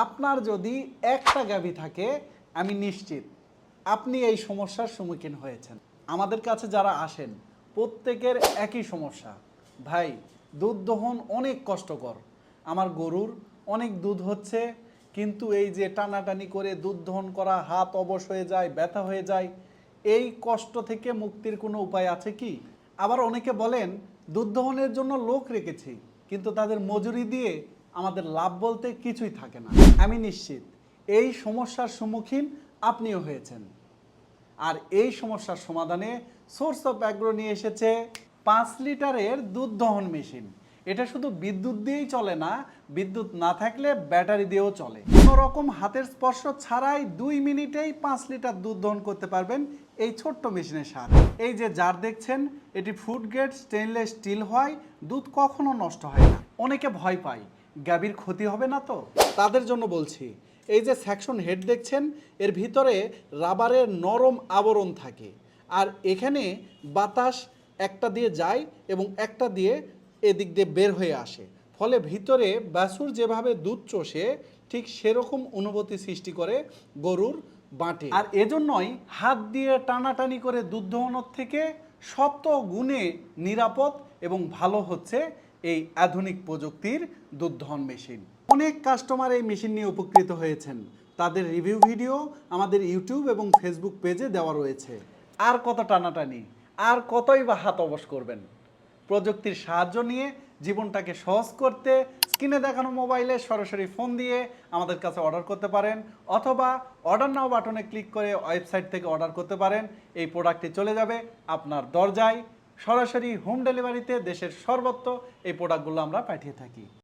আপনার যদি একটা গাভী থাকে, আমি নিশ্চিত আপনি এই সমস্যার সম্মুখীন হয়েছেন। আমাদের কাছে যারা আসেন, প্রত্যেকের একই সমস্যা। ভাই, দুধ দহন অনেক কষ্টকর। আমার গরুর অনেক দুধ হচ্ছে, কিন্তু এই যে টানাটানি করে দুধ দহন করা, হাত অবশ হয়ে যায়, ব্যথা হয়ে যায়, এই কষ্ট থেকে মুক্তির কোনো উপায় আছে কি? আবার অনেকে বলেন, দুধ দহনের জন্য লোক রেখেছি, কিন্তু তাদের মজুরি দিয়ে আমাদের লাভ বলতে কিছুই থাকে না। আমি নিশ্চিত, এই সমস্যার সম্মুখীন আপনিও হয়েছেন। আর এই সমস্যার সমাধানে সোর্স অফ অ্যাগ্রো নিয়ে এসেছে পাঁচ লিটারের দুধ দহন মেশিন। এটা শুধু বিদ্যুৎ দিয়েই চলে না, বিদ্যুৎ না থাকলে ব্যাটারি দিয়েও চলে। কোনো রকম হাতের স্পর্শ ছাড়াই দুই মিনিটেই পাঁচ লিটার দুধ দহন করতে পারবেন এই ছোট্ট মেশিনের সাহায্যে এই যে জার দেখছেন, এটি ফুড গ্রেড স্টেনলেস স্টিল হয়, দুধ কখনো নষ্ট হয় না। অনেকে ভয় পায় গাভীর ক্ষতি হবে না তো? তাদের জন্য বলছি এই যে সেকশন হেড দেখছেন এর ভিতরে রাবারের নরম আবরণ থাকে। আর এখানে বাতাস একটা দিয়ে যায় এবং একটা দিয়ে এদিক দিয়ে বের হয়ে আসে। ফলে ভিতরে বাছুর যেভাবে দুধ চষে ঠিক সেরকম অনুভূতি সৃষ্টি করে গরুর বাঁটে। আর এজন্যই হাত দিয়ে টানাটানি করে দুধ দোহনের থেকে শত গুণে নিরাপদ এবং ভালো হচ্ছে এই আধুনিক প্রযুক্তির দুধ দহন মেশিন। অনেক কাস্টমার এই মেশিন নিয়ে উপকৃত হয়েছেন। তাদের রিভিউ ভিডিও আমাদের ইউটিউব এবং ফেসবুক পেজে দেওয়া রয়েছে। আর কত টানাটানি, আর কতই বা হাত অবশ করবেন। প্রযুক্তির সাহায্য নিয়ে জীবনটাকে সহজ করতে স্ক্রিনে দেখানো মোবাইলে সরাসরি ফোন দিয়ে আমাদের কাছে অর্ডার করতে পারেন অথবা অর্ডার নাও বাটনে ক্লিক করে ওয়েবসাইট থেকে অর্ডার করতে পারেন। এই প্রোডাক্টটি চলে যাবে আপনার দরজায়। সরাসরি হোম ডেলিভারিতে দেশের সর্বত্র এই প্রোডাক্টগুলো আমরা পাঠিয়ে থাকি।